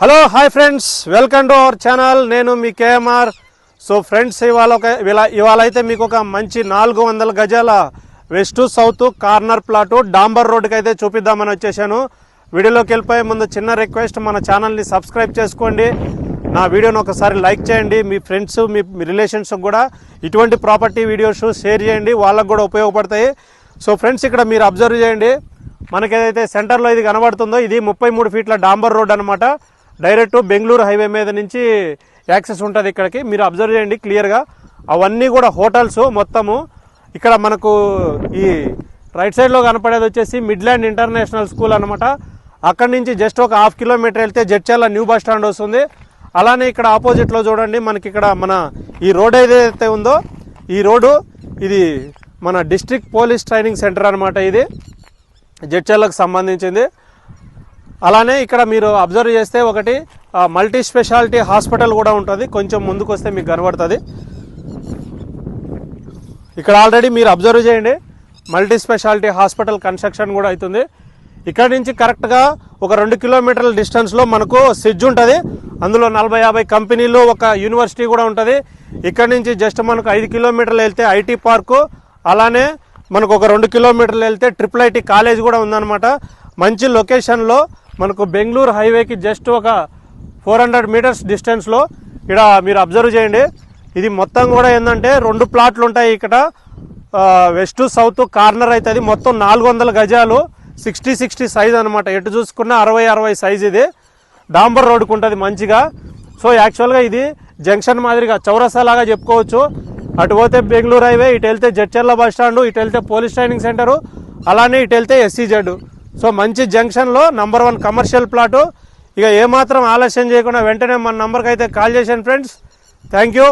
Hello hi friends welcome to our channel నేను మీ KMR so friends ఇవాళ ఒక ఇవాళ అయితే మీకు ఒక మంచి నాలుగు వందల గజాల వెస్ట్ సౌత్ కార్నర్ ప్లాటు డాంబర్ రోడ్డుకి అయితే చూపిద్దామని వచ్చేసాను. వీడియోలోకి వెళ్ళిపోయే ముందు చిన్న రిక్వెస్ట్ మన ఛానల్ని సబ్స్క్రైబ్ చేసుకోండి. నా వీడియోని ఒకసారి లైక్ చేయండి. మీ ఫ్రెండ్స్ మీ రిలేషన్స్ కూడా ఇటువంటి ప్రాపర్టీ వీడియోస్ షేర్ చేయండి. వాళ్ళకు కూడా ఉపయోగపడతాయి. సో ఫ్రెండ్స్ ఇక్కడ మీరు అబ్జర్వ్ చేయండి. మనకి సెంటర్లో ఇది కనబడుతుందో ఇది ముప్పై మూడు ఫీట్ల డాంబర్ రోడ్ అనమాట డైరెక్ట్ బెంగళూరు హైవే మీద నుంచి యాక్సెస్ ఉంటుంది ఇక్కడికి. మీరు అబ్జర్వ్ చేయండి క్లియర్గా అవన్నీ కూడా హోటల్స్ మొత్తము. ఇక్కడ మనకు ఈ రైట్ సైడ్లో కనపడేది వచ్చేసి మిడ్లాండ్ ఇంటర్నేషనల్ స్కూల్ అనమాట అక్కడి నుంచి జస్ట్ ఒక హాఫ్ కిలోమీటర్ వెళ్తే జడ్చర్ల న్యూ బస్ స్టాండ్ వస్తుంది. అలానే ఇక్కడ ఆపోజిట్లో చూడండి మనకి ఇక్కడ మన ఈ రోడ్ ఏదైతే ఉందో ఈ రోడ్డు ఇది మన డిస్ట్రిక్ట్ పోలీస్ ట్రైనింగ్ సెంటర్ అనమాట ఇది. జడ్చర్లకు సంబంధించింది. అలానే ఇక్కడ మీరు అబ్జర్వ్ చేస్తే ఒకటి మల్టీ స్పెషాలిటీ హాస్పిటల్ కూడా ఉంటుంది. కొంచెం ముందుకు వస్తే మీకు కనబడుతుంది. ఇక్కడ ఆల్రెడీ మీరు అబ్జర్వ్ చేయండి. మల్టీ స్పెషాలిటీ హాస్పిటల్ కన్స్ట్రక్షన్ కూడా అవుతుంది. ఇక్కడ నుంచి కరెక్ట్గా ఒక రెండు కిలోమీటర్ల డిస్టెన్స్లో మనకు సిడ్జ్ ఉంటుంది. అందులో నలభై యాభై కంపెనీలు ఒక యూనివర్సిటీ కూడా ఉంటుంది. ఇక్కడ నుంచి జస్ట్ మనకు ఐదు కిలోమీటర్లు వెళ్తే ఐటీ పార్కు. అలానే మనకు ఒక రెండు కిలోమీటర్లు వెళ్తే ట్రిపుల్ ఐటీ కాలేజ్ కూడా ఉందన్నమాట. మంచి లొకేషన్లో మనకు బెంగళూరు హైవేకి జస్ట్ ఒక ఫోర్ హండ్రెడ్ మీటర్స్ డిస్టెన్స్లో ఇక్కడ మీరు అబ్జర్వ్ చేయండి. ఇది మొత్తం కూడా ఏంటంటే రెండు ప్లాట్లు ఉంటాయి ఇక్కడ. వెస్ట్ సౌత్ కార్నర్ అవుతుంది మొత్తం నాలుగు వందల గజాలు. సిక్స్టీ సిక్స్టీ సైజ్ అనమాట ఎటు చూసుకున్నా అరవై అరవై సైజ్ ఇది. డాంబర్ రోడ్కు ఉంటుంది మంచిగా. సో యాక్చువల్గా ఇది జంక్షన్ మాదిరిగా చౌరసా లాగా చెప్పుకోవచ్చు. అటు పోతే బెంగళూరు హైవే ఇటు వెళ్తే జడ్చర్ల బస్ స్టాండ్ ఇటు వెళ్తే పోలీస్ ట్రైనింగ్ సెంటరు అలానే ఇటు వెళ్తే ఎస్సీజెడ్. సో మంచి జంక్షన్లో నంబర్ వన్ కమర్షియల్ ప్లాటు. ఇక ఏమాత్రం ఆలస్యం చేయకుండా వెంటనే మన నంబర్కి అయితే కాల్ చేశాను ఫ్రెండ్స్. Thank you.